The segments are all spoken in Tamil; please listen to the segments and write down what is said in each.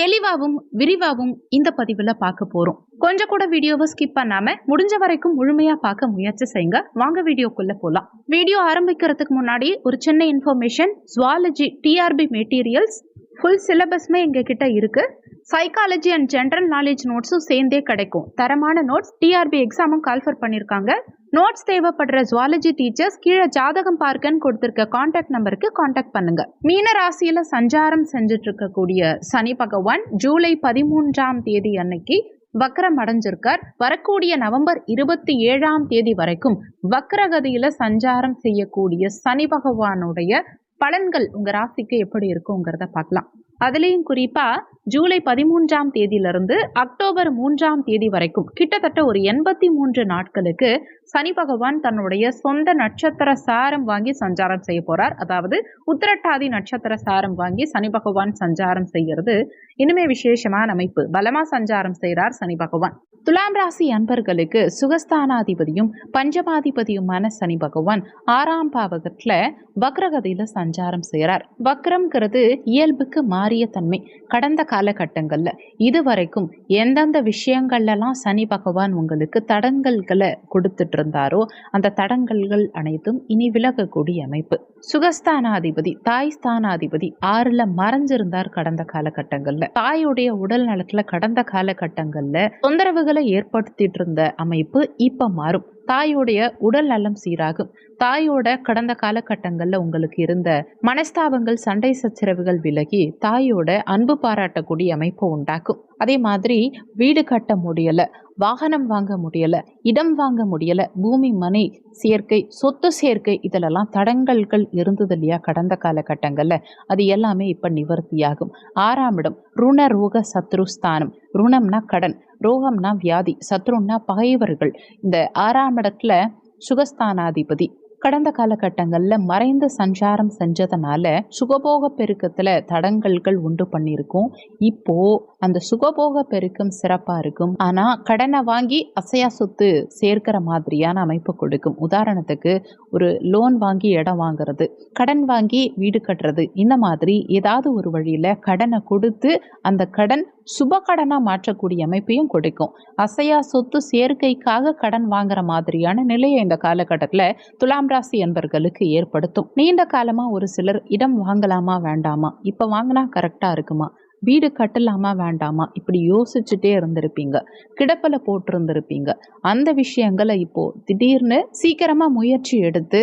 தெளிவாகவும் விரிவாகவும் இந்த பதிவில் பார்க்க போகிறோம் கொஞ்சம் கூட வீடியோவை ஸ்கிப் பண்ணாம முடிஞ்ச வரைக்கும் முழுமையா பார்க்க முயற்சி செய்யுங்க. வாங்க வீடியோக்குள்ள போலாம். வீடியோ ஆரம்பிக்கிறதுக்கு முன்னாடி ஒரு சின்ன information zoology TRB materials full சிலபஸ்மே எங்க கிட்ட இருக்கு. சைக்காலஜி அண்ட் ஜென்ரல் நாலேஜ் நோட்ஸும் சேர்ந்தே கிடைக்கும். தரமான நோட்ஸ் டிஆர்பி எக்ஸாமும் கால்ஃபர் பண்ணியிருக்காங்க நோட்ஸ் தேவைப்படுற ஜுவாலஜி டீச்சர்ஸ் கீழே ஜாதகம் பார்க்கன்னு கொடுத்துருக்க காண்டாக்ட் நம்பருக்கு காண்டாக்ட் பண்ணுங்க. மீன ராசியில சஞ்சாரம் செஞ்சுட்டு இருக்கக்கூடிய சனி பகவான் ஜூலை பதிமூன்றாம் தேதி அன்னைக்கு வக்ரம் அடைஞ்சிருக்கார். வரக்கூடிய நவம்பர் இருபத்தி ஏழாம் தேதி வரைக்கும் வக்ரகதியில சஞ்சாரம் செய்யக்கூடிய சனி பகவானுடைய பலன்கள் உங்க ராசிக்கு எப்படி இருக்குங்கிறத பார்க்கலாம். அதுலேயும் குறிப்பாக ஜூலை பதிமூன்றாம் தேதியிலிருந்து அக்டோபர் மூன்றாம் தேதி வரைக்கும் கிட்டத்தட்ட ஒரு எண்பத்தி மூன்று நாட்களுக்கு சனி பகவான் தன்னுடைய சொந்த நட்சத்திர சாரம் வாங்கி சஞ்சாரம் செய்ய போறார். அதாவது உத்திரட்டாதி நட்சத்திர சாரம் வாங்கி சனி பகவான் சஞ்சாரம் செய்கிறது இனிமே விசேஷமான அமைப்பு. பலமா சஞ்சாரம் செய்கிறார் சனி பகவான். துலாம் ராசி அன்பர்களுக்கு சுகஸ்தானாதிபதியும் பஞ்சமாதிபதியுமான சனி பகவான் ஆறாம் பாவகத்தில் வக்ரகதியில் சஞ்சாரம் செய்கிறார் வக்ரம்ங்கிறது இயல்புக்கு மாறிய தன்மை. கடந்த காலகட்டங்கள்ல இதுவரைக்கும் எந்தெந்த விஷயங்கள்லாம் சனி பகவான் உங்களுக்கு தடங்கல்களை கொடுத்துட்டு இருந்தாரோ அந்த தடங்கல்கள் அனைத்தும் இனி விலகக்கூடிய அமைப்பு. சுகஸ்தானாதிபதி தாய் ஸ்தானாதிபதி ஆறுல மறைஞ்சிருந்தார் கடந்த காலகட்டங்கள்ல. தாயுடைய உடல் நலத்துல கடந்த காலகட்டங்கள்ல தொந்தரவுகள் ஏற்படுத்திட்டு இருந்த அமைப்பு இப்ப மாறும். தாயோடைய உடல் நலம் சீராகும். தாயோட கடந்த காலகட்டங்களில் உங்களுக்கு இருந்த மனஸ்தாபங்கள் சண்டை சச்சரவுகள் விலகி தாயோட அன்பு பாராட்டக்கூடிய அமைப்பு உண்டாக்கும். அதே மாதிரி வீடு கட்ட முடியலை வாகனம் வாங்க முடியலை இடம் வாங்க முடியலை பூமி மனை சேர்க்கை சொத்து சேர்க்கை இதிலெல்லாம் தடங்கல்கள் இருந்தது இல்லையா கடந்த காலகட்டங்களில்? அது எல்லாமே இப்போ நிவர்த்தியாகும். ஆறாம் இடம் ருண ரோக சத்ருஸ்தானம். ருணம்னா கடன். ரோகம்னா வியாதி சத்ருன்னா பகைவர்கள். இந்த ஆறாம் இடத்துல சுகஸ்தானாதிபதி. கடந்த காலகட்டங்களில் மறைந்து சஞ்சாரம் செஞ்சதுனால சுகபோக பெருக்கத்தில் தடங்கல்கள் உண்டு பண்ணியிருக்கோம். இப்போ அந்த சுகபோக பெருக்கம் சிறப்பாக இருக்கும். ஆனால் கடனை வாங்கி அசையா சொத்து சேர்க்கிற மாதிரியான அமைப்பு கொடுக்கும். உதாரணத்துக்கு ஒரு லோன் வாங்கி இடம் வாங்குறது கடன் வாங்கி வீடு கட்டுறது இந்த மாதிரி ஏதாவது ஒரு வழியில் கடனை கொடுத்து அந்த கடன் சுப கடனாக மாற்றக்கூடிய அமைப்பையும் கொடுக்கும். அசையா சொத்து சேர்க்கைக்காக கடன் வாங்குற மாதிரியான நிலையை இந்த காலகட்டத்தில் துலாம் ராசி என்பர்களுக்கு ஏற்படுத்தும். நீண்ட காலமாக ஒரு சிலர் இடம் வாங்கலாமா வேண்டாமா? இப்போ வாங்கினா கரெக்டாக இருக்குமா? வீடு கட்டலாமா வேண்டாமா? இப்படி யோசிச்சுட்டே இருந்திருப்பீங்க. கிடப்பில் போட்டிருந்திருப்பீங்க. அந்த விஷயங்களை இப்போ திடீர்னு சீக்கிரமாக முயற்சி எடுத்து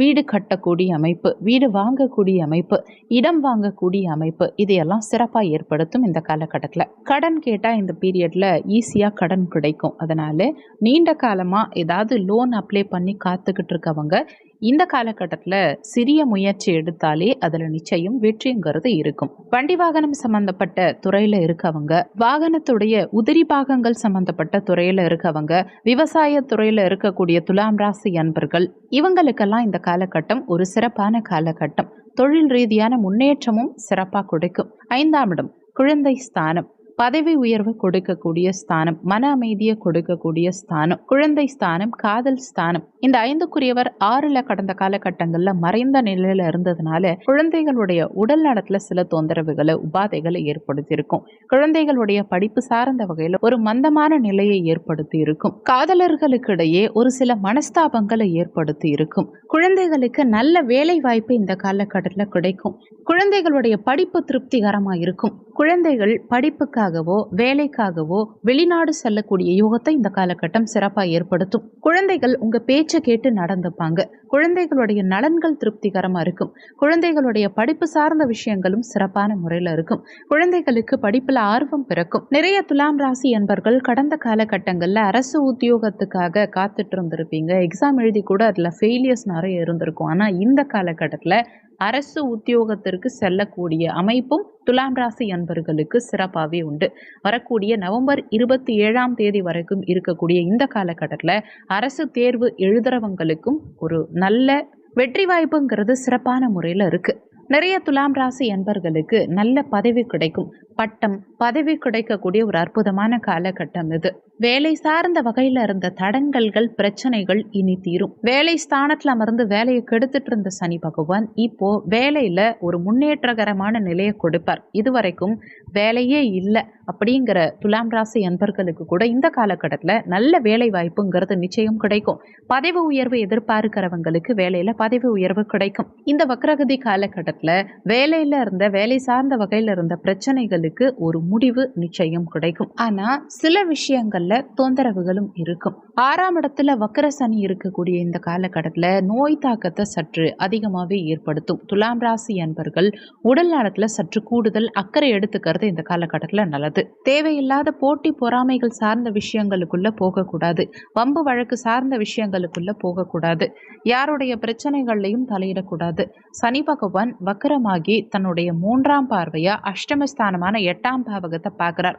வீடு கட்டக்கூடிய அமைப்பு வீடு வாங்கக்கூடிய அமைப்பு இடம் வாங்கக்கூடிய அமைப்பு இதையெல்லாம் சிறப்பாக ஏற்படுத்தும் இந்த காலகட்டத்தில். கடன் கேட்டால் இந்த பீரியடில் ஈஸியாக கடன் கிடைக்கும். அதனால் நீண்ட காலமாக ஏதாவது லோன் அப்ளை பண்ணி காத்துக்கிட்டு இருக்கவங்க இந்த காலகட்டத்தில் சிறிய முயற்சி எடுத்தாலே அதில் நிச்சயம் வெற்றிங்கிறது இருக்கும். வண்டி வாகனம் சம்பந்தப்பட்ட துறையில் இருக்கவங்க வாகனத்துடைய உதிரி பாகங்கள் சம்பந்தப்பட்ட துறையில் இருக்கவங்க விவசாய துறையில் இருக்கக்கூடிய துலாம் ராசி அன்பர்கள் இவங்களுக்கெல்லாம் இந்த காலகட்டம் ஒரு சிறப்பான காலகட்டம். தொழில் ரீதியான முன்னேற்றமும் சிறப்பாக கொடுக்கும். ஐந்தாம் இடம் குழந்தை ஸ்தானம். பதவி உயர்வு கொடுக்கக்கூடிய ஸ்தானம் மன அமைதியை கொடுக்கக்கூடிய ஸ்தானம் குழந்தை ஸ்தானம் காதல் ஸ்தானம். இந்த ஐந்துக்குரியவர் ஆறுல கடந்த காலகட்டங்கள்ல மறைந்த நிலையில இருந்ததுனால குழந்தைகளுடைய உடல் நலத்துல சில தொந்தரவுகளை உபாதைகளை ஏற்படுத்தி இருக்கும் குழந்தைகளுடைய படிப்பு சார்ந்த வகையில ஒரு மந்தமான நிலையை ஏற்படுத்தி இருக்கும் காதலர்களுக்கு இடையே ஒரு சில மனஸ்தாபங்களை ஏற்படுத்தி இருக்கும் குழந்தைகளுக்கு நல்ல வேலை வாய்ப்பு இந்த காலகட்டத்தில் கிடைக்கும். குழந்தைகளுடைய படிப்பு திருப்திகரமா இருக்கும். குழந்தைகள் படிப்புக்காக படிப்புக்காகவோ வேலைக்காகவோ வெளிநாடு செல்லக்கூடிய யோகத்தை இந்த காலகட்டம் சிறப்பாக ஏற்படுத்தும். குழந்தைகள் உங்க பேச்சை கேட்டு நடந்துப்பாங்க. குழந்தைகளுடைய நலன்கள் திருப்திகரமா இருக்கும். குழந்தைகளுடைய படிப்பு சார்ந்த விஷயங்களும் சிறப்பான முறையில் இருக்கும். குழந்தைகளுக்கு படிப்புல ஆர்வம் பிறக்கும். நிறைய துலாம் ராசி என்பர்கள் கடந்த காலகட்டங்களில் அரசு உத்தியோகத்துக்காக காத்துட்டு இருந்திருப்பீங்க. எக்ஸாம் எழுதி கூட அதில் ஃபெயிலியர்ஸ் நிறைய இருந்திருக்கும். ஆனால் இந்த காலகட்டத்தில் அரசு உத்தியோகத்திற்கு செல்லக்கூடிய அமைப்பும் துலாம் ராசி அன்பர்களுக்கு சிறப்பாகவே உண்டு. வரக்கூடிய நவம்பர் இருபத்தி ஏழாம் தேதி வரைக்கும் இருக்கக்கூடிய இந்த காலகட்டத்தில் அரசு தேர்வு எழுதுறவங்களுக்கும் ஒரு நல்ல வெற்றி வாய்ப்புங்கிறது சிறப்பான முறையில் இருக்குது நிறைய துலாம் ராசி அன்பர்களுக்கு நல்ல பதவி கிடைக்கும். பட்டம் பதவி கிடைக்கக்கூடிய ஒரு அற்புதமான காலகட்டம் இது. வேலை சார்ந்த வகையில இருந்த தடங்கல்கள் பிரச்சனைகள் இனி தீரும். வேலை ஸ்தானத்துல அமர்ந்து வேலையை கெடுத்துட்டு இருந்த சனி பகவான் இப்போ வேலையில ஒரு முன்னேற்றகரமான நிலையை கொடுப்பார். இதுவரைக்கும் வேலையே இல்லை அப்படிங்கிற துலாம் ராசி அன்பர்களுக்கு கூட இந்த காலகட்டத்தில் நல்ல வேலை வாய்ப்புங்கிறது நிச்சயம் கிடைக்கும். பதவி உயர்வு எதிர்பார்க்கிறவங்களுக்கு வேலையில பதவி உயர்வு கிடைக்கும். இந்த வக்ரகதி காலகட்டத்தில் வேலையில இருந்த வேலை சார்ந்த வகையில இருந்த பிரச்சனைகளுக்கு ஒரு முடிவு நிச்சயம் கிடைக்கும். ஆனா சில விஷயங்கள்ல தொந்தரவுகளும் இருக்கும். ஆறாம் இடத்துல வக்கர சனி இருக்கக்கூடிய இந்த காலகட்டத்தில் நோய் தாக்கத்தை சற்று அதிகமாகவே ஏற்படுத்தும். துலாம் ராசி அன்பர்கள் உடல் நலத்தில் சற்று கூடுதல் அக்கறை எடுத்துக்கிறது இந்த காலகட்டத்தில் நல்லது. தேவையில்லாத போட்டி பொறாமைகள் சார்ந்த விஷயங்களுக்குள்ள போகக்கூடாது. வம்பு வழக்கு சார்ந்த விஷயங்களுக்குள்ள போகக்கூடாது. யாருடைய பிரச்சனைகள்லையும் தலையிடக்கூடாது. சனி பகவான் வக்கரமாகி தன்னுடைய மூன்றாம் பார்வையா அஷ்டமஸ்தானமான எட்டாம் பாவகத்தை பார்க்குறார்.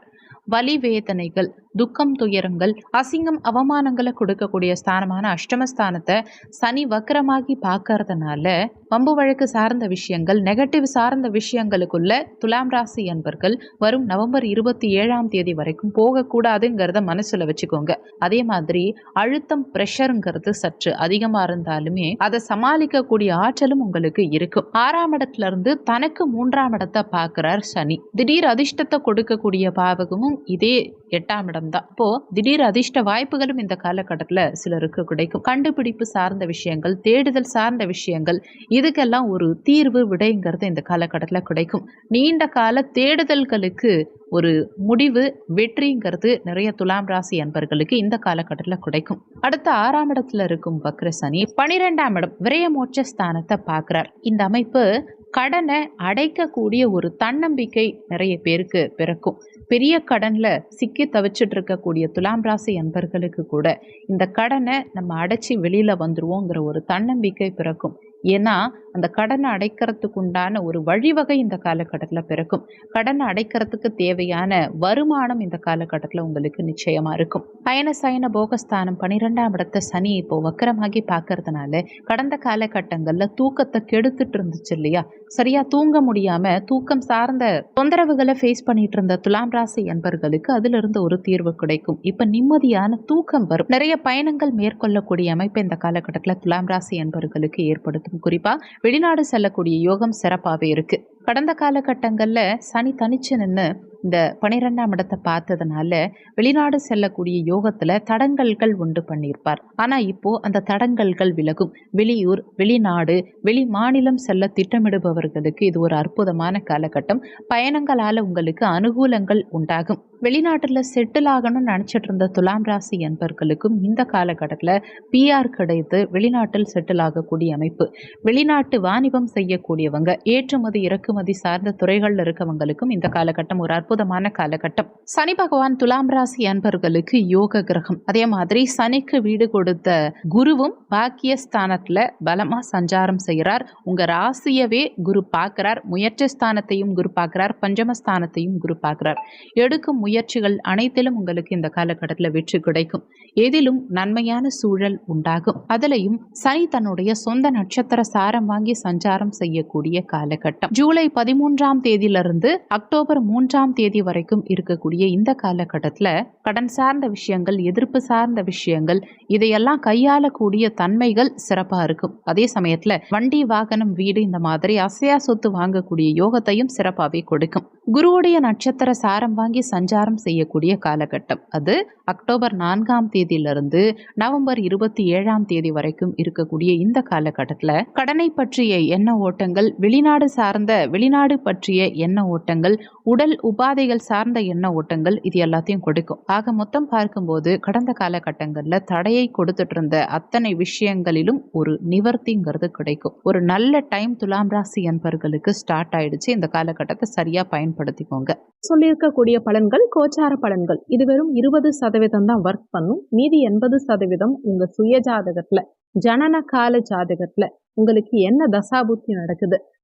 வலி வேதனைகள் துக்கம் துயரங்கள் அசிங்கம் அவமானங்களை கொடுக்கக்கூடிய ஸ்தானமான அஷ்டமஸ்தானத்தை சனி வக்கரமாகி பார்க்கறதுனால வம்பு வழக்கு சார்ந்த விஷயங்கள் நெகட்டிவ் சார்ந்த விஷயங்களுக்குள்ள துலாம் ராசி என்பர்கள் வரும் நவம்பர் இருபத்தி ஏழாம் தேதி வரைக்கும் போகக்கூடாதுங்கிறத மனசுல வச்சுக்கோங்க. அதே மாதிரி அழுத்தம் ப்ரெஷருங்கிறது சற்று அதிகமா இருந்தாலுமே அதை சமாளிக்கக்கூடிய ஆற்றலும் உங்களுக்கு இருக்கும். ஆறாம் இடத்துல இருந்து தனக்கு மூன்றாம் இடத்தை பார்க்கிறார் சனி. திடீர் அதிர்ஷ்டத்தை கொடுக்கக்கூடிய பாவகமும் இதே எட்டாம் இடம் தான் இப்போ திடீர் அதிர்ஷ்ட வாய்ப்புகளும் இந்த காலகட்டத்தில் சிலருக்கு கிடைக்கும். கண்டுபிடிப்பு சார்ந்த விஷயங்கள் தேடுதல் சார்ந்த விஷயங்கள் இதுக்கெல்லாம் ஒரு தீர்வு விடைங்கிறது இந்த காலகட்டத்தில் கிடைக்கும். நீண்ட கால தேடுதல்களுக்கு ஒரு முடிவு வெற்றிங்கிறது நிறைய துலாம் ராசி அன்பர்களுக்கு இந்த காலகட்டத்தில் கிடைக்கும். அடுத்த ஆறாம் இடத்துல இருக்கும் வக்ர சனி பனிரெண்டாம் இடம் விரயமோட்ச ஸ்தானத்தை பார்க்குறார். இந்த அமைப்பு கடனை அடைக்கக்கூடிய ஒரு தன்னம்பிக்கை நிறைய பேருக்கு பிறக்கும். பெரிய கடனில் சிக்கி தவிச்சிட்டு இருக்கக்கூடிய துலாம் ராசி அன்பர்களுக்கு கூட இந்த கடனை நம்ம அடைச்சி வெளியில் வந்துடுவோங்கிற ஒரு தன்னம்பிக்கை பிறக்கும். ஏன்னா அந்த கடனை அடைக்கிறதுக்கு உண்டான ஒரு வழிவகை இந்த காலகட்டத்தில் பிறக்கும். கடனை அடைக்கிறதுக்கு தேவையான வருமானம் இந்த காலகட்டத்தில் உங்களுக்கு நிச்சயமாக இருக்கும். பயண சயன போகஸ்தானம் பன்னிரெண்டாம் இடத்த சனி இப்போ வக்கரமாகி பார்க்கறதுனால கடந்த காலகட்டங்களில் தூக்கத்தை கெடுத்துட்டு இருந்துச்சு இல்லையா? சரியா தூங்க முடியாம தூக்கம் சார்ந்த தொந்தரவுகளை ஃபேஸ் பண்ணிட்டு இருந்த துலாம் ராசி அன்பர்களுக்கு அதிலிருந்து ஒரு தீர்வு கிடைக்கும். இப்போ நிம்மதியான தூக்கம் வரும். நிறைய பயணங்கள் மேற்கொள்ளக்கூடிய அமைப்பு இந்த காலகட்டத்தில் துலாம் ராசி அன்பர்களுக்கு ஏற்படுத்தும். குறிப்பாக வெளிநாடு செல்லக்கூடிய யோகம் சிறப்பாகவே இருக்கு. கடந்த காலகட்டங்களில் சனி தனிச்சு நின்று இந்த பனிரெண்டாம் இடத்தை பார்த்ததுனால வெளிநாடு செல்லக்கூடிய யோகத்தில் தடங்கல்கள் உண்டு பண்ணியிருப்பார். ஆனால் இப்போ அந்த தடங்கல்கள் விலகும். வெளியூர் வெளிநாடு வெளி மாநிலம் செல்ல திட்டமிடுபவர்களுக்கு இது ஒரு அற்புதமான காலகட்டம். பயணங்களால் உங்களுக்கு அனுகூலங்கள் உண்டாகும். வெளிநாட்டில் செட்டில் ஆகணும்னு நினச்சிட்டு இருந்த துலாம் ராசி என்பர்களுக்கும் இந்த காலகட்டத்தில் பிஆர் கிடைத்து வெளிநாட்டில் செட்டில் ஆகக்கூடிய அமைப்பு. வெளிநாட்டு வாணிபம் செய்யக்கூடியவங்க ஏற்றுமதி இறக்குமதி ஏற்றுமதி சார்ந்த துறைகளில் இருக்கவங்களுக்கும் இந்த காலகட்டம் ஒரு அற்புதமான காலகட்டம். சனி பகவான் துலாம் ராசி அன்பர்களுக்கு யோக கிரகம். அதே மாதிரி சனிக்கு வீடு கொடுத்த குருவும் பாக்கிய ஸ்தானத்துல பலமா சஞ்சாரம் செய்கிறார். உங்க ராசியவே குரு பார்க்கிறார். முயற்சி ஸ்தானத்தையும் குரு பார்க்குறார். பஞ்சமஸ்தானத்தையும் குரு பார்க்கிறார். எடுக்கும் முயற்சிகள் அனைத்திலும் உங்களுக்கு இந்த காலகட்டத்தில் வெற்றி கிடைக்கும். எதிலும் நன்மையான சூழல் உண்டாகும். அதுலயும் சனி தன்னுடைய சொந்த நட்சத்திர சாரம் வாங்கி சஞ்சாரம் செய்யக்கூடிய காலகட்டம். ஜூலை ஜூலை பதிமூன்றாம் தேதியிலிருந்து அக்டோபர் மூன்றாம் தேதி வரைக்கும் இருக்கக்கூடிய இந்த காலகட்டத்தில் கடன் சார்ந்த விஷயங்கள் எதிர்ப்பு சார்ந்த விஷயங்கள் இதையெல்லாம் கையாளக்கூடிய தன்மைகள் சிறப்பாக இருக்கும். அதே சமயத்தில் வண்டி வாகனம் வீடு இந்த மாதிரி அசையா சொத்து வாங்கக்கூடிய யோகத்தையும் சிறப்பாகவே கொடுக்கும். குருவுடைய நட்சத்திர சாரம் வாங்கி சஞ்சாரம் செய்யக்கூடிய காலகட்டம் அது. அக்டோபர் நான்காம் தேதியிலிருந்து நவம்பர் இருபத்தி ஏழாம் தேதி வரைக்கும் இருக்கக்கூடிய இந்த காலகட்டத்தில் கடனை பற்றிய எண்ண ஓட்டங்கள் வெளிநாடு சார்ந்த வெளிநாடு பற்றிய எண்ண ஓட்டங்கள் உடல் உபாதைகள் சார்ந்த எண்ண ஓட்டங்கள் இது எல்லாத்தையும் கொடுக்கும். ஆக மொத்தம் பார்க்கும்போது கடந்த காலகட்டங்களில் தடையை கொடுத்துட்டு இருந்த அத்தனை விஷயங்களிலும் ஒரு நிவர்த்திங்கிறது கிடைக்கும். ஒரு நல்ல டைம் துலாம் ராசி அன்பர்களுக்கு ஸ்டார்ட் ஆயிடுச்சு. இந்த காலகட்டத்தை சரியா பயன்படுத்திக்கோங்க. சொல்லியிருக்கக்கூடிய பலன்கள் கோச்சார பலன்கள். இது வெறும் இருபது சதவீதம் தான் ஒர்க் பண்ணும். மீதி எண்பது சதவீதம் உங்க சுய ஜாதகத்துல ஜனன கால ஜாதகத்துல உங்களுக்கு என்ன தசாபுத்தி நடக்குது?